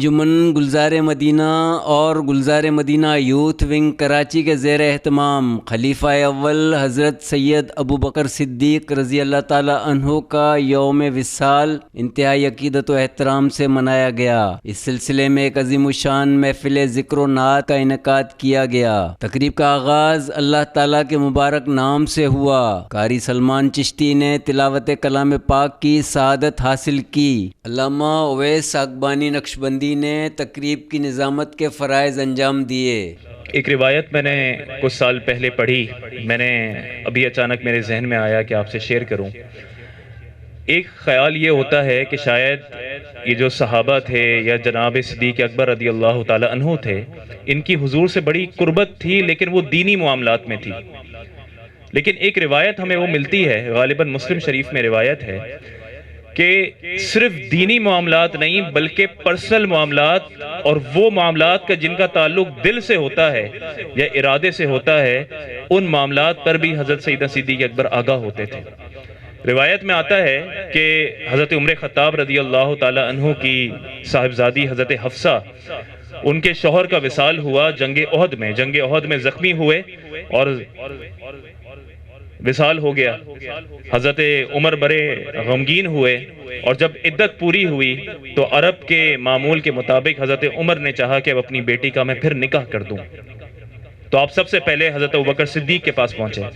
अंजुमन गुलजार मदीना और Gulzar Madina youth wing Karachi के ज़ेर अहतमाम खलीफा अव्वल हज़रत सैयद अबू बकर सिद्दीक रज़ी अल्लाह अन्हो का योम विसाल इंतहाई अकीदत व एहतराम से मनाया गया। इस सिलसिले में एक अजीम शान महफिल ज़िक्र नात का इनका किया गया। तकरीब का आगाज़ अल्लाह ताला के मुबारक नाम से हुआ। कारी सलमान चिश्ती ने तिलावत कलाम पाक की शहादत हासिल की। अल्लामा ओवैस अकबानी नक्शबंदी ने तकरीब की निज़ामत के फ़रज़ अंजाम दिए। एक रिवायत मैंने कुछ साल पहले पढ़ी। मैंने अभी अचानक मेरे जहन में आया कि आपसे शेयर करूँ। एक ख्याल ये होता है कि शायद ये जो सहाबा थे या जनाब सदीक अकबर रदी अल्लाह तु थे, इनकी हुजूर से बड़ी कुर्बत थी, लेकिन वो दीनी मामलात में थी। लेकिन एक रिवायत हमें वो मिलती है गालिबा मुस्लिम शरीफ में रिवायत है कि सिर्फ़ दीनी मामला नहीं, बल्कि पर्सनल मामलात और वो मामला का जिनका ताल्लुक दिल से होता है या इरादे से होता है, उन मामला पर भी हज़रत सईद सिद्दीक अकबर आगाह होते थे। रिवायत में आता है कि हज़रत उम्र ख़ताब रदी अल्लाह तहों की साहिबजादी हज़रत हफ्सा, उनके शोहर का विसाल हुआ जंग अहद में। जंग अहद में ज़ख्मी हुए और विसाल हो गया। हज़रत उमर बड़े गमगीन हुए और जब इद्दत पूरी हुई तो अरब के मामूल के मुताबिक हज़रत उमर ने चाहा कि अब अपनी बेटी का मैं फिर निकाह कर दूँ। तो आप सबसे पहले हज़रत बकर सिद्दीक के पास पहुँचे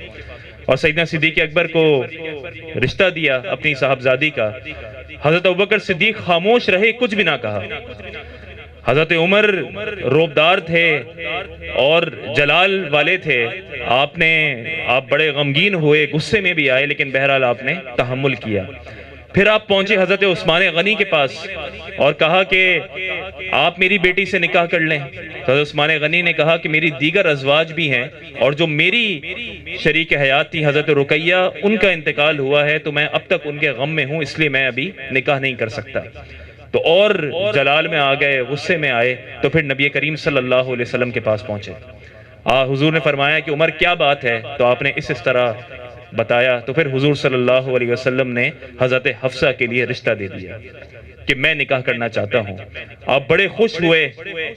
और सईदना सिद्दीक अकबर को रिश्ता दिया अपनी साहबजादी का। हज़रत बकर सिद्दीक खामोश रहे, कुछ भी ना कहा। हज़रत उमर रोबदार थे और जलाल वाले थे। आपने, आप बड़े गमगीन हुए, गुस्से में भी आए, लेकिन बहरहाल आपने तहमुल किया। फिर आप पहुँचे हज़रत उस्मान गनी के पास और कहा कि आप मेरी बेटी से निकाह कर लें। तो हज़रत उस्मान गनी ने कहा कि मेरी दीगर अजवाज भी हैं और जो मेरी शरीक हयात थी, हज़रत रुकैया, उनका इंतकाल हुआ है तो मैं अब तक उनके गम में हूँ, इसलिए मैं अभी निकाह नहीं कर सकता। तो और जलाल में आ गए गुस्से में आए तो फिर नबी करीम सल्लल्लाहु अलैहि वसल्लम के पास पहुँचे। आ हुजूर ने फरमाया कि उमर क्या बात है? तो आपने इस इस तरह बताया तो फिर हुजूर सल्लल्लाहु अलैहि वसल्लम ने हज़रत हफ्सा के लिए रिश्ता दे दिया कि मैं निकाह करना चाहता हूँ। आप बड़े खुश हुए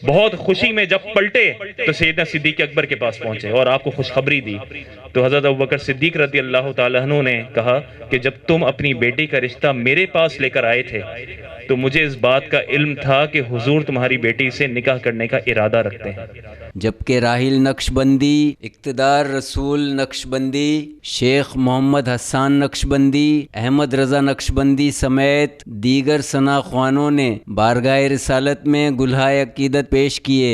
बहुत खुशी में जब पलटे तो सैदना सिद्दीक अकबर के पास पहुँचे और आपको खुशखबरी दी। तो हज़रत अबू बकर सिद्दीक रदी अल्लाह तु ने कहा कि जब तुम अपनी बेटी का रिश्ता मेरे पास लेकर आए थे तो मुझे इस बात का इल्म था कि हुजूर तुम्हारी बेटी से निकाह करने का इरादा रखते हैं। जबकि राहिल नक्शबंदी इकतदार रसूल नक्शबंदी शेख मोहम्मद हसान नक्शबंदी अहमद रजा नक्शबंदी समेत दीगर सना खानों ने बारगाह रिसालत में गुल्हा अकीदत पेश किए।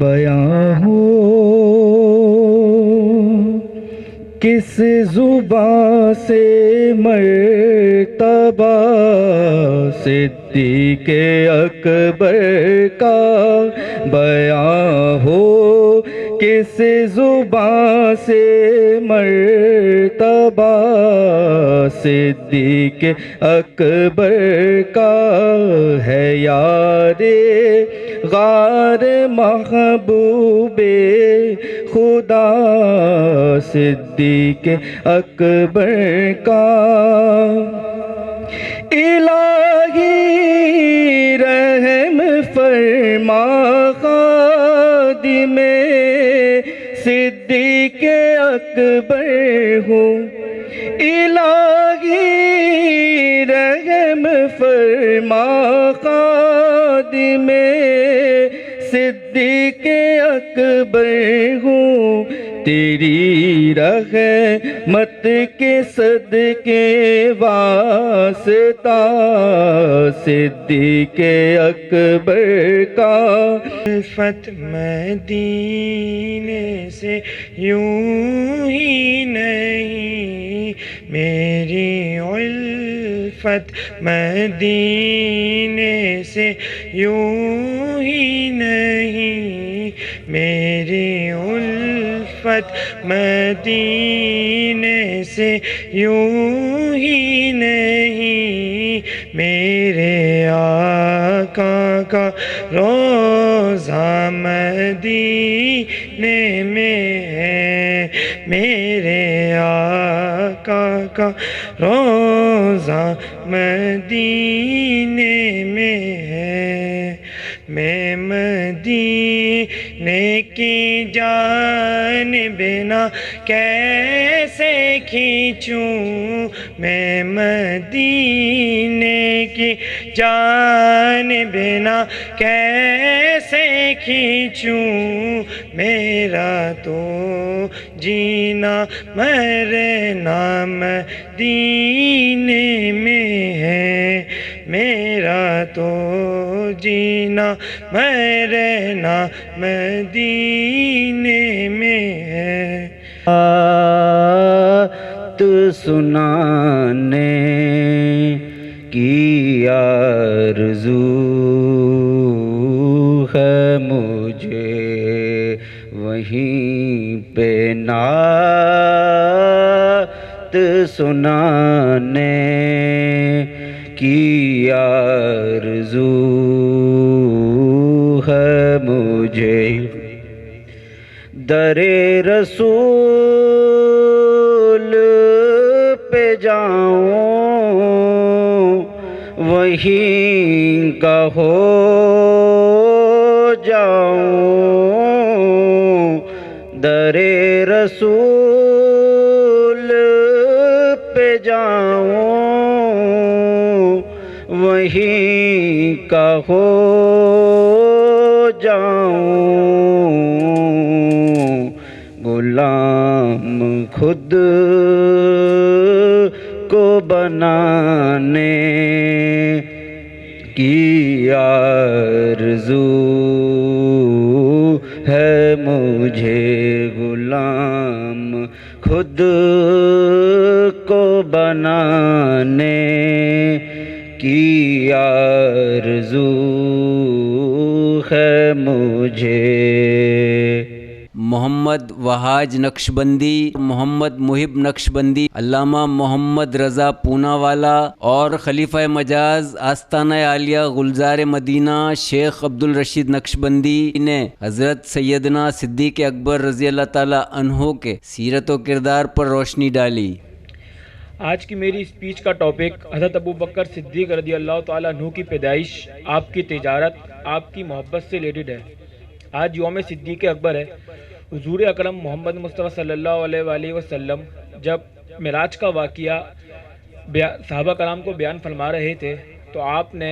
बयां हो किस जुबा से मरतबा? सिद्दीक अकबर का बयां हो। किस जुबा से मरतबा? सिद्दीक अकबर का है यारे। गार महबूबे खुदा सिद्दीक अकबर का। इलाही रहम फरमा खादिम, सिद्दीक अकबर हूँ। इलाही रहम फरमा खादिम सिद्दीक अकबर हूँ। तेरी रह मत के सदके वास्ता सिद्दीक अकबर का। फत मदीने से यूँ ही नहीं, मेरी उल्फत मदीने से यूँ ही नहीं। मेरी उल्फत मदीने से यूँ ही नहीं। मेरे आका का रोज़ा मदीने में है। मेरे आका का रोज़ा मदीने में है। मैं मदीने की जान बिना कैसे खींचूं? मैं मदीने की जान बिना कैसे खींचूं? मेरा तो जीना मरना मदीने में है। मेरा तो जीना मरना मदीने में है। बात सुनाने की आरज़ू है मुझे, वहीं नात सुनाने की आरज़ू है मुझे। दरे रसूल पे जाऊँ वहीं का रसूल पे जाऊँ, वहीं का हो जाऊँ। गुलाम खुद को बनाने की आरज़ू है मुझे। गुलाम खुद को बनाने की आरज़ू है मुझे। मोहम्मद वहाज नक्शबंदी, मोहम्मद मुहिब नक्शबंदी, अल्लामा मोहम्मद रज़ा पूनावाला और खलीफा मजाज आस्ताना आलिया गुलजार मदीना शेख अब्दुल रशीद नक्शबंदी ने हज़रत सैदना सिद्दीक अकबर रज़ी अल्लाह अन्हो के सीरत किरदार पर रोशनी डाली। आज की मेरी स्पीच का टॉपिक, हज़रत अबू बकर सिद्दीक रदी अल्लाह तआला की पैदाइश, आपकी तजारत, आपकी मोहब्बत से रिलेटेड है। आज योम सिद्दीक अकबर है। हुजूर अकरम मोहम्मद मुस्तफ़ा अलैहि वसल्लम जब मिराज का वाक़िया साहबा कराम को बयान फरमा रहे थे तो आपने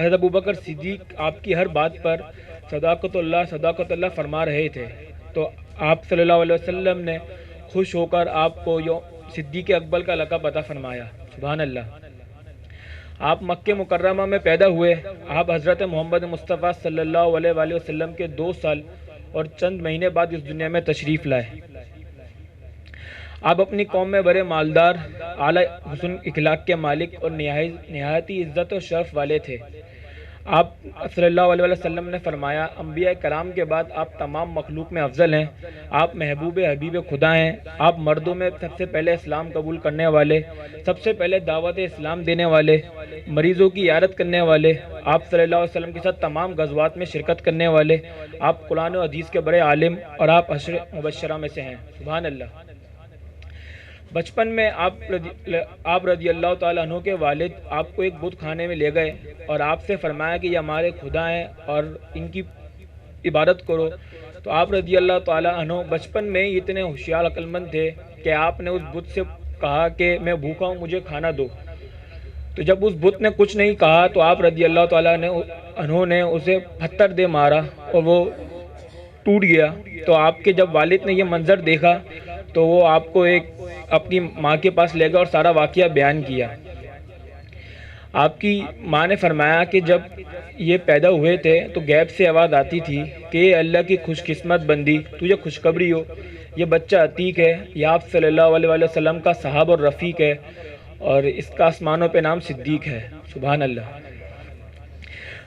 हज़रत बकर सिद्दीक आपकी हर बात पर सदाकतुल्लाह सदाकतुल्लाह फरमा रहे थे। तो आप अलैहि वसल्लम ने खुश होकर आपको यो, सिद्दीक अकबर का लक़ब अता फरमाया। सुबहान अल्लाह आप मक्के मुकर्रमा में पैदा हुए। आप हज़रत मोहम्मद मुस्तफ़ा सल्लल्लाहु अलैहि वसल्लम के दो साल और चंद महीने बाद इस दुनिया में तशरीफ़ लाए। आप अपनी कौम में बड़े मालदार, आला हसन इखलाक के मालिक और नहायत ही इज़्ज़त और शर्फ वाले थे। आप अलैहि वसल्लम ने फरमाया अम्बिया कराम के बाद आप तमाम मखलूक में अफजल हैं, आप महबूब हबीब खुदा हैं, आप मर्दों में सबसे पहले इस्लाम कबूल करने वाले, सबसे पहले दावत इस्लाम देने वाले, मरीज़ों की यारत करने वाले, आप सल्लल्लाहु अलैहि के साथ तमाम गजवात में शिरकत करने वाले, आप कुरान हदीस के बड़े आलिम और आप अशर मुबशरा में से हैं। सुबहान अल्लाह। बचपन में आप आप रदी अल्लाह तु के वालिद आपको एक बुत खाने में ले गए और आपसे फरमाया कि ये हमारे खुदा हैं और इनकी इबादत करो। तो आप रज़ी अल्लाह अन्हु, बचपन में ही इतने होशियार अक्लमंद थे कि आपने उस बुत से कहा कि मैं भूखा हूँ, मुझे खाना दो। तो जब उस बुत ने कुछ नहीं कहा तो आप रज़ी अल्लाह तु ने उसे पत्थर दे मारा और वो टूट गया। तो आपके जब वालिद ने ये मंज़र देखा तो वो आपको एक अपनी माँ के पास ले गए और सारा वाक़या बयान किया। आपकी माँ ने फरमाया कि जब ये पैदा हुए थे तो गैप से आवाज़ आती थी कि ये अल्लाह की खुशकिस्मत बंदी तुझे खुशखबरी हो। ये बच्चा अतीक है यह आप अलैहि वसल्लम का साहब और रफ़ीक है और इसका आसमानों पे नाम सिद्दीक है। सुबहान अल्लाह।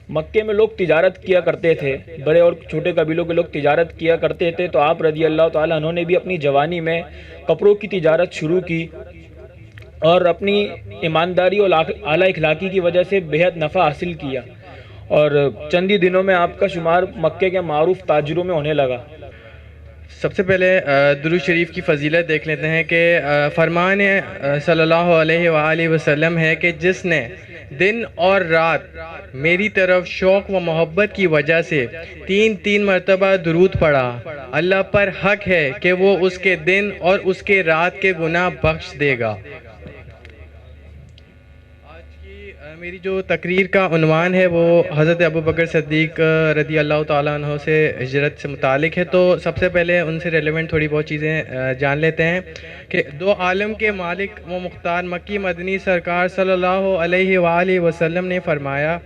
मक्के में लोग तिजारत किया करते थे। बड़े और छोटे कबीलों के लोग तिजारत किया करते थे। तो आप रज़ी अल्लाह ताला उन्होंने भी अपनी जवानी में कपड़ों की तिजारत शुरू की और अपनी ईमानदारी और आला इखलाकी की वजह से बेहद नफ़ा हासिल किया और चंद ही दिनों में आपका शुमार मक्के के मरूफ ताजरों में होने लगा। सबसे पहले दुरू शरीफ की फजीलत देख लेते हैं कि फरमान सल्लल्लाहु अलैहि है कि जिसने दिन और रात मेरी तरफ़ शौक़ व मोहब्बत की वजह से तीन तीन मरतबा दुरूद पड़ा। अल्लाह पर हक है कि वो उसके दिन और उसके रात के गुना बख्श देगा आज की अ, मेरी जो तकरीर का अनवान है, वो हज़रत अबू बकर सद्दीक रदी अल्लाह अन्हो से हज़रत से मुतालिक है। तो सबसे पहले उनसे रेलेवेंट थोड़ी बहुत चीज़ें जान लेते हैं कि दो आलम के मालिक, व मुख्तार मक्की मदनी सरकार सल्लल्लाहु अलैहि ने फरमाया,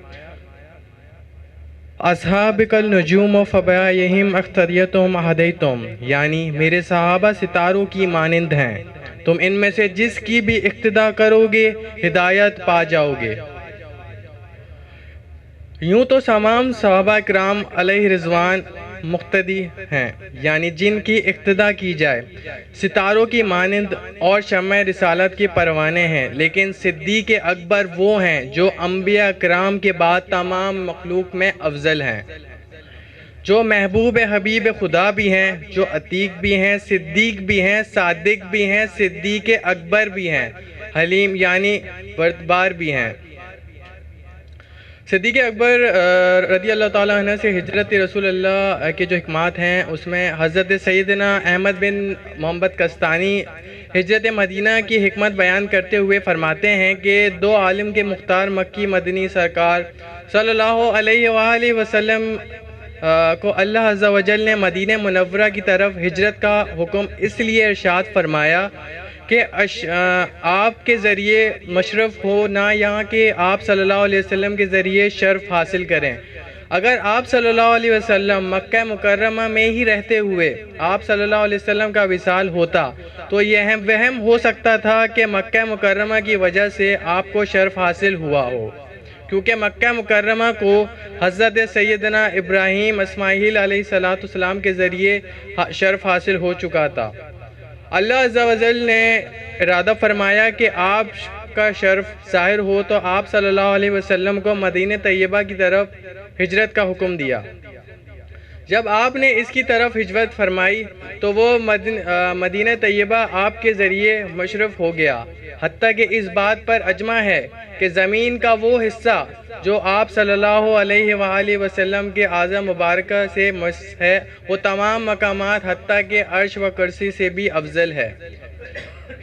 असहाबिकल नजूम फ़बा यहिम अख्तरियतुम हदैतुम यानी मेरे सहाबा सितारों की मानंद हैं। तुम इनमें से जिसकी भी इक्तदा करोगे, हिदायत पा जाओगे। यूँ तो तमाम सहाबा कराम रिजवान मुख्तदी हैं, यानी जिनकी इक्तदा की जाए। सितारों की मानंद और शम रिसालत के परवाने हैं, लेकिन सिद्दीक अकबर वो हैं जो अम्बिया कराम के बाद तमाम मखलूक में अफजल हैं। जो महबूब हबीब खुदा भी हैं, जो अतीक भी हैं, सिद्दीक भी हैं, सादिक भी हैं, सिद्दीक अकबर भी हैं, हलीम यानी बरदबार भी हैं। सिद्दीक अकबर रदी अल्लाह अन्हु से हज़रत रसूल के जो हिकमात हैं, उसमें हज़रत सैदना अहमद बिन मोहम्मद कस्तानी हज़रत मदीना की हमत बयान करते हुए फरमाते हैं कि दो आलम के मुख्तार मक्की मदनी सरकार सल्लल्लाहु वसल्लम को अल्लाह वजल ने मदीन मनवरा की तरफ़ हज़रत का हुक्म इसलिए इरशाद फरमाया कि आपके ज़रिए मशरफ हो ना यहाँ के आप सल्लल्लाहु अलैहि वसल्लम के ज़रिए शर्फ हासिल करें। अगर आप सल्लल्लाहु अलैहि वसल्लम मक्का मुकर्रमा में ही रहते हुए आप सल्लल्लाहु अलैहि वसल्लम का विसाल होता तो यह वहम हो सकता था कि मक्का मुकर्रमा की वजह से आपको शर्फ हासिल हुआ हो। क्योंकि मक्का मुकर्रमा को हज़रत सैदना इब्राहीम इसमाईल अलैहिस्सलाम के ज़रिए शर्फ हासिल हो चुका था। अल्लाह अज़ल ने इरादा फरमाया कि आप का शर्फ ज़ाहिर हो तो आप सल्लल्लाहु अलैहि वसल्लम को मदीन तैयबा की तरफ़ हिजरत का हुक्म दिया। जब आपने इसकी तरफ़ हिजरत फरमाई तो वो मदीन तैयबा आपके ज़रिए मशरफ हो गया। हती कि इस बात पर अजमा है कि ज़मीन का वो हिस्सा जो आप अलैहि वसल्लम के आज़म मुबारक से मस है, वो तमाम मकाम हती कि अर्श व कुर्सी से भी अफजल है।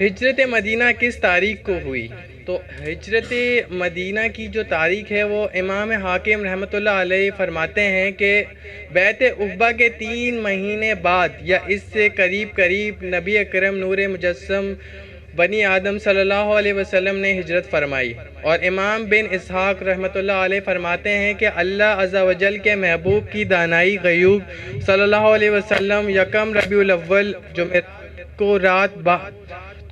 हिजरत मदीना किस तारीख को हुई? तो हज़रत मदीना की जो तारीख है, वो इमाम हाकिम अलैहि फरमाते हैं कि बैत उब्बा के तीन महीने बाद या इससे करीब करीब नबी अकरम नूर मुजस्म बनी आदम सल्लल्लाहु अलैहि वसल्लम ने हिजरत फरमाई। और इमाम बिन इसहाक अलैहि फरमाते हैं कि अल्लाह अज़्ज़ा वजल के महबूब की दानाई गयूब सल्लल्लाहु अलैहि वसल्लम यकम रबी अव्वल जुमे को रात बा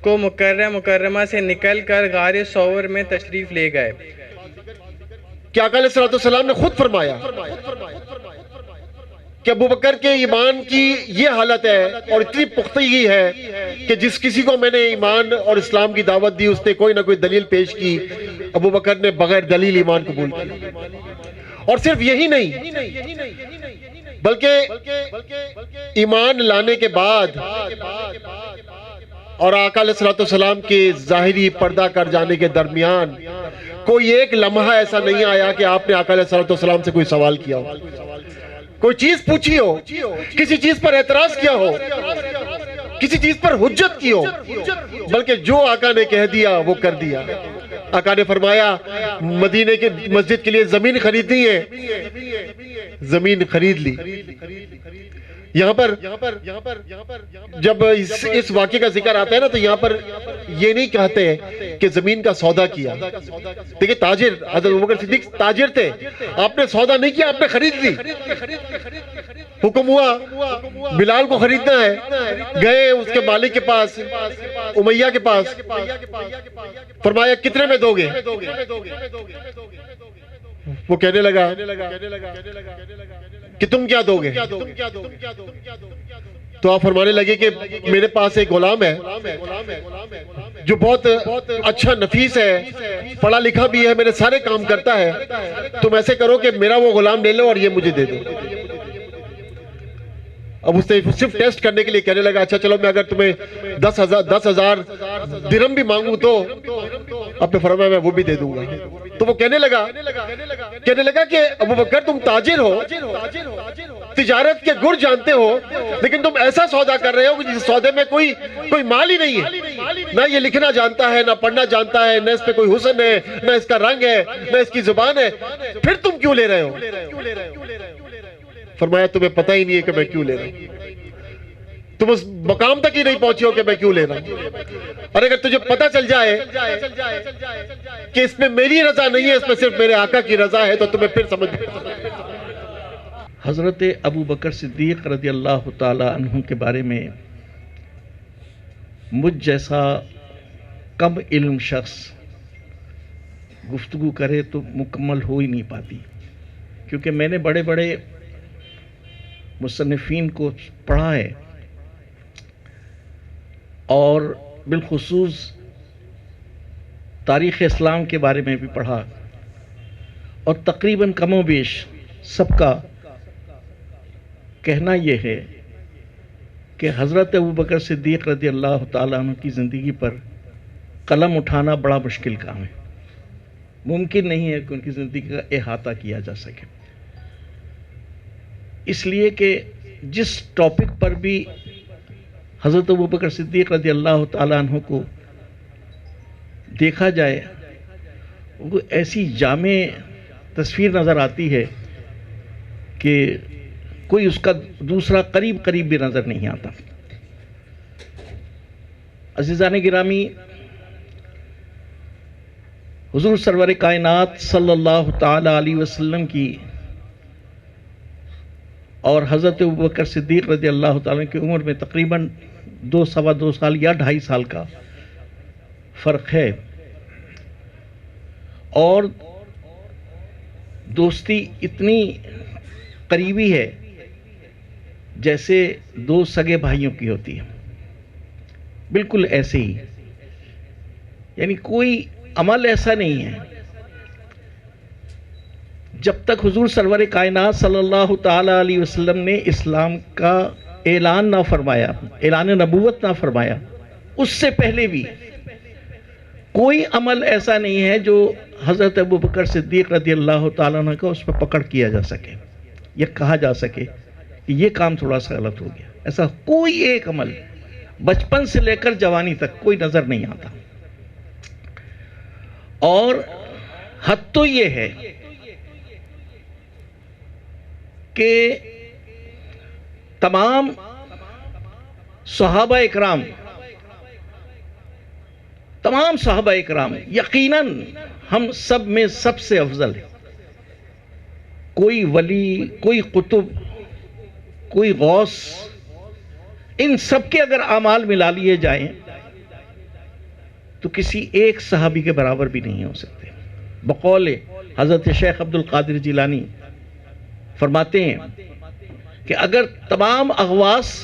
को मुकर्रम मुकर्रमा से निकल कर गार सौर में तशरीफ़ ले गए। क्या अकाल सलाम ने खुद फरमाया कि अबू बकर के ईमान की ये हालत है और इतनी पुख्तगी है कि जिस किसी को मैंने ईमान और इस्लाम की दावत दी, उसने कोई ना कोई दलील पेश की। अबू बकर ने बगैर दलील ईमान कबूल किया और सिर्फ़ यही नहीं, बल्कि ईमान लाने के बाद और आका सलाम के ज़ाहिरी पर्दा कर जाने के दरमियान कोई एक लम्हा ऐसा नहीं आया कि आपने आका सलाम से कोई सवाल किया हो। कोई चीज़ पूछी हो, किसी चीज़ पर एतराज़ किया हो, किसी चीज़ पर हुज्जत की हो, बल्कि जो आका ने कह दिया वो कर दिया। आका ने फरमाया, मदीने के, मस्जिद के लिए ज़मीन खरीदनी है। ज़मीन खरीद ली। यहाँ पर यहाँ पर यहाँ पर यहाँ पर जब इस इस वाक्य का ज़िक्र आता है ना तो यहाँ पर ये नहीं कहते कि ज़मीन का सौदा किया। देखिए ताजिर हज़रत सिद्दीक ताजिर थे। आपने सौदा नहीं किया आपने खरीद ली। हुक्म हुआ बिलाल को खरीदना है। गए उसके मालिक के पास उमैया के पास। फरमाया कितने में दोगे? वो कहने लगा, कि तुम क्या दोगे? तो आप फरमाने लगे कि मेरे पास एक गुलाम है, जो बहुत अच्छा नफीस है, पढ़ा लिखा भी है, मेरे सारे काम करता है। तुम ऐसे करो कि मेरा वो गुलाम ले लो और ये मुझे दे दो। अब उसने सिर्फ़ टेस्ट करने के लिए कहने लगा अच्छा चलो मैं अगर तुम्हें दस हज़ार दस हज़ार दिरम भी मांगू तो अपने फरमाया, मैं वो भी दे दूँगा। तो वो कहने लगा कहने लगा कि अबू बकर तुम ताजिर हो, तिजारत के गुर जानते हो, लेकिन तुम ऐसा सौदा कर रहे हो जिस सौदे में कोई कोई माल ही नहीं है। ना ये लिखना जानता है, ना पढ़ना जानता है, ना इस पे कोई हुसन है, ना इसका रंग है, ना इसकी ज़ुबान है। फिर तुम क्यों ले रहे हो? फरमाया, तुम्हें पता ही नहीं है कि मैं क्यों ले रहा हूँ। तुम उस मकाम तक ही नहीं पहुँचे हो कि मैं क्यों ले रहा हूँ। और अगर तुझे पता चल जाए कि इसमें मेरी रजा नहीं है, इसमें सिर्फ़ मेरे आका की रजा है तो तुम्हें फिर समझ हज़रत अबू बकर सिद्दीक रदी अल्लाह तु के बारे में मुझ जैसा कम इल्म शख्स गुफ्तगु करे तो मुकम्मल हो ही नहीं पाती। क्योंकि मैंने बड़े बड़े मुसनफ़ीन को पढ़ा है और बिलखसूस तारीख़ इस्लाम के बारे में भी पढ़ा। और तकरीबन कमो बेश सबका कहना यह है कि हज़रत अबू बकर सिद्दीक़ रदी अल्लाह तु की ज़िंदगी पर कलम उठाना बड़ा मुश्किल काम है। मुमकिन नहीं है कि उनकी ज़िंदगी का अहाता किया जा सके। इसलिए कि जिस टॉपिक पर भी हज़रत अबू बकर सिद्दीक़ रदी अल्लाह तु को देखा जाए, वो ऐसी जाम तस्वीर नज़र आती है कि कोई उसका दूसरा करीब करीब भी नज़र नहीं आता। अजीज़ान गिरामी, हुजूर सरवर कायनात सल्लल्लाहु अलैहि वसल्लम की और हज़रत बकर सिद्दीक़ रज़ी अल्लाह की उम्र में तकरीबन दो सवा दो साल या ढाई साल का फ़र्क है। और दोस्ती इतनी करीबी है, जैसे दो सगे भाइयों की होती है। बिल्कुल ऐसे ही। यानी कोई अमल ऐसा नहीं है जब तक हुजूर सरवर कायनात सल्लल्लाहु ताला अलैहि वसल्लम ने इस्लाम का ऐलान ना फरमाया, ऐलान नबूवत ना फरमाया, उससे पहले भी कोई अमल ऐसा नहीं है जो हज़रत अबू बकर सिद्दीक़ रदी अल्लाह ताला का उस पर पकड़ किया जा सके यह कहा जा सके कि ये काम थोड़ा सा गलत हो गया। ऐसा कोई एक अमल बचपन से लेकर जवानी तक कोई नज़र नहीं आता। और हद तो ये है कि तमाम सहाबा इकराम, तमाम सहाबा इकराम, यकीनन हम सब में सबसे अफजल है। कोई वली, कोई कुतुब, कोई गौस, इन सब के अगर अमाल मिला लिए जाएँ तो किसी एक सहाबी के बराबर भी नहीं हो सकते। बकौल हज़रत शेख अब्दुल कादिर जिलानी फरमाते हैं कि अगर तमाम अगवास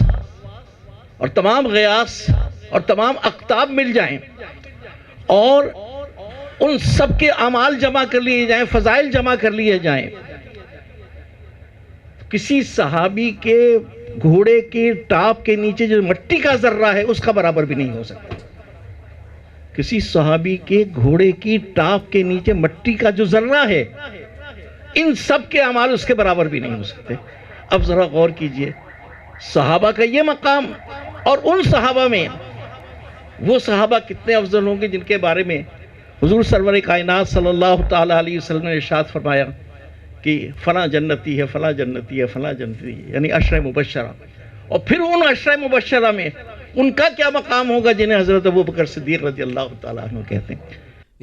और तमाम गयास और तमाम अख्ताब मिल जाएँ और उन सब के अमाल जमा कर लिए जाएँ, फ़जाइल जमा कर लिए जाएँ किसी सहाबी के घोड़े के टाप के नीचे जो मट्टी का जर्रा है, उसका बराबर भी नहीं हो सकता। किसी सहाबी के घोड़े की टाप के नीचे मट्टी का जो जर्रा है इन सब के अमाल उसके बराबर भी नहीं हो सकते। अब जरा गौर कीजिए, सहाबा का ये मकाम और उन सहाबा में, वो सहाबा कितने अफजल होंगे जिनके बारे में हुजूर सरवर कायनात सल्लल्लाहु अलैहि वसल्लम ने इरशाद फरमाया कि फ़ला जन्नती है, फ़ला जन्नती है, फ़ला जन्नती है, यानी अशर मुबशरा। और फिर उन अशर मुबशरा में उनका क्या मकाम होगा जिन्हें हज़रत अबू बकर सिद्दीक रज़ी अल्लाह कहते हैं?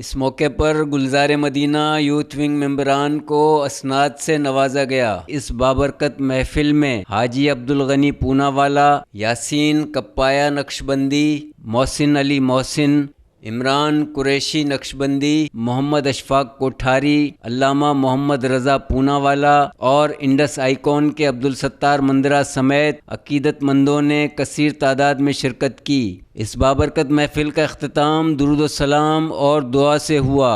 इस मौके पर गुलजार मदीना यूथ विंग मेम्बरान को असनाद से नवाजा गया। इस बाबरकत महफिल में हाजी अब्दुल गनी पूनावाला, यासीन कप्पाया नक्शबंदी, मोहसिन अली मोहसिन इमरान कुरैशी नक्शबंदी, मोहम्मद अशफाक कोठारी, अल्लामा मोहम्मद रज़ा पूनावाला और इंडस आइकॉन के अब्दुल सत्तार मंदरा समेत अकीदतमंदों ने कसर तादाद में शिरकत की। इस बाबरकत महफिल का अख्ताम दुरुद सलाम और दुआ से हुआ।